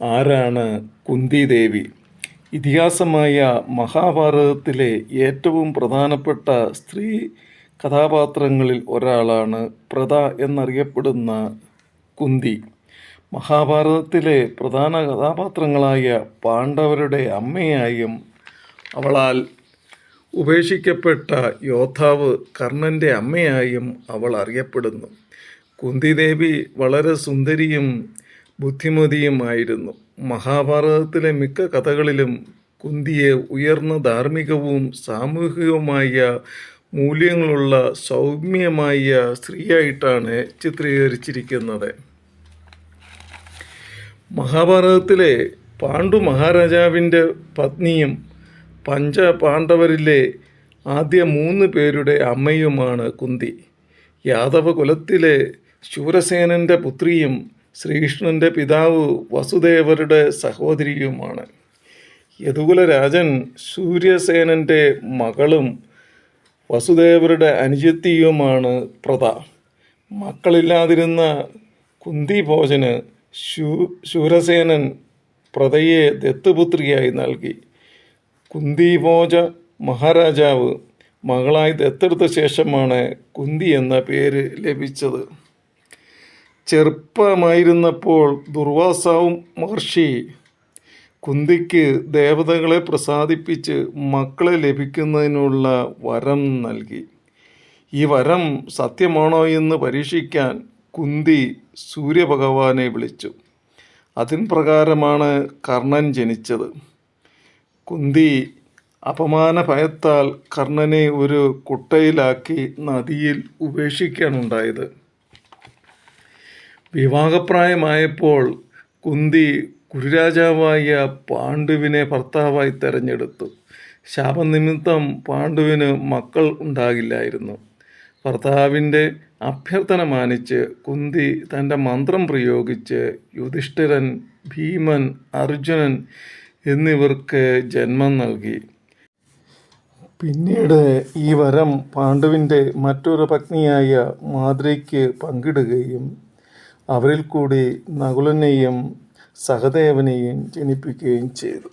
ആരാണ് കുന്തിദേവി? ഇതിഹാസമായ മഹാഭാരതത്തിലെ ഏറ്റവും പ്രധാനപ്പെട്ട സ്ത്രീ കഥാപാത്രങ്ങളിൽ ഒരാളാണ് പ്രത എന്നറിയപ്പെടുന്ന കുന്തി. മഹാഭാരതത്തിലെ പ്രധാന കഥാപാത്രങ്ങളായ പാണ്ഡവരുടെ അമ്മയായും അവളാൽ ഉപേക്ഷിക്കപ്പെട്ട യോദ്ധാവ് കർണന്റെ അമ്മയായും അവൾ അറിയപ്പെടുന്നു. കുന്തിദേവി വളരെ സുന്ദരിയും ബുദ്ധിമതിയുമായിരുന്നു. മഹാഭാരതത്തിലെ മിക്ക കഥകളിലും കുന്തിയെ ഉയർന്ന ധാർമ്മികവും സാമൂഹികവുമായ മൂല്യങ്ങളുള്ള സൗമ്യമായ സ്ത്രീയായിട്ടാണ് ചിത്രീകരിച്ചിരിക്കുന്നത്. മഹാഭാരതത്തിലെ പാണ്ഡു മഹാരാജാവിന്റെ പത്നിയും പഞ്ച പാണ്ഡവരിലെ ആദ്യ മൂന്ന് പേരുടെ അമ്മയുമാണ് കുന്തി. യാദവ കുലത്തിലെ ശൂരസേനന്റെ പുത്രിയും ശ്രീകൃഷ്ണന്റെ പിതാവ് വസുദേവരുടെ സഹോദരിയുമാണ്. യദുകുല രാജൻ സൂര്യസേനന്റെ മകളും വസുദേവരുടെ അനുജത്തിയുമാണ് പ്രത. മക്കളില്ലാതിരുന്ന കുന്തിഭോജന് ശൂ ശൂരസേനൻ പ്രതയെ ദത്തുപുത്രിയായി നൽകി. കുന്തിഭോജ മഹാരാജാവ് മകളായി ദത്തെടുത്ത ശേഷമാണ് കുന്തി എന്ന പേര് ലഭിച്ചത്. ചെറുപ്പമായിരുന്നപ്പോൾ ദുർവാസാവും മഹർഷി കുന്തിക്ക് ദേവതകളെ പ്രസാദിപ്പിച്ച് മക്കളെ ലഭിക്കുന്നതിനുള്ള വരം നൽകി. ഈ വരം സത്യമാണോ എന്ന് പരീക്ഷിക്കാൻ കുന്തി സൂര്യഭഗവാനെ വിളിച്ചു. അതിൻ പ്രകാരമാണ് കർണൻ ജനിച്ചത്. കുന്തി അപമാന ഭയത്താൽ കർണനെ ഒരു കുട്ടയിലാക്കി നദിയിൽ ഉപേക്ഷിക്കാനുണ്ടായത്. വിവാഹപ്രായമായപ്പോൾ കുന്തി കുരുരാജാവായ പാണ്ഡുവിനെ ഭർത്താവായി തെരഞ്ഞെടുത്തു. ശാപനിമിത്തം പാണ്ഡുവിന് മക്കൾ ഉണ്ടാകില്ലായിരുന്നു. ഭർത്താവിന്റെ അഭ്യർത്ഥന മാനിച്ച് കുന്തി തന്റെ മന്ത്രം പ്രയോഗിച്ച് യുധിഷ്ഠിരൻ ഭീമൻ അർജുനൻ എന്നിവർക്ക് ജന്മം നൽകി. പിന്നീട് ഈ വരം പാണ്ഡുവിന്റെ മറ്റൊരു പത്നിയായ മാതൃക്ക് പങ്കിടുകയും അവരിൽ കൂടി നകുലനെയും സഹദേവനെയും ജനിപ്പിക്കുകയും ചെയ്തു.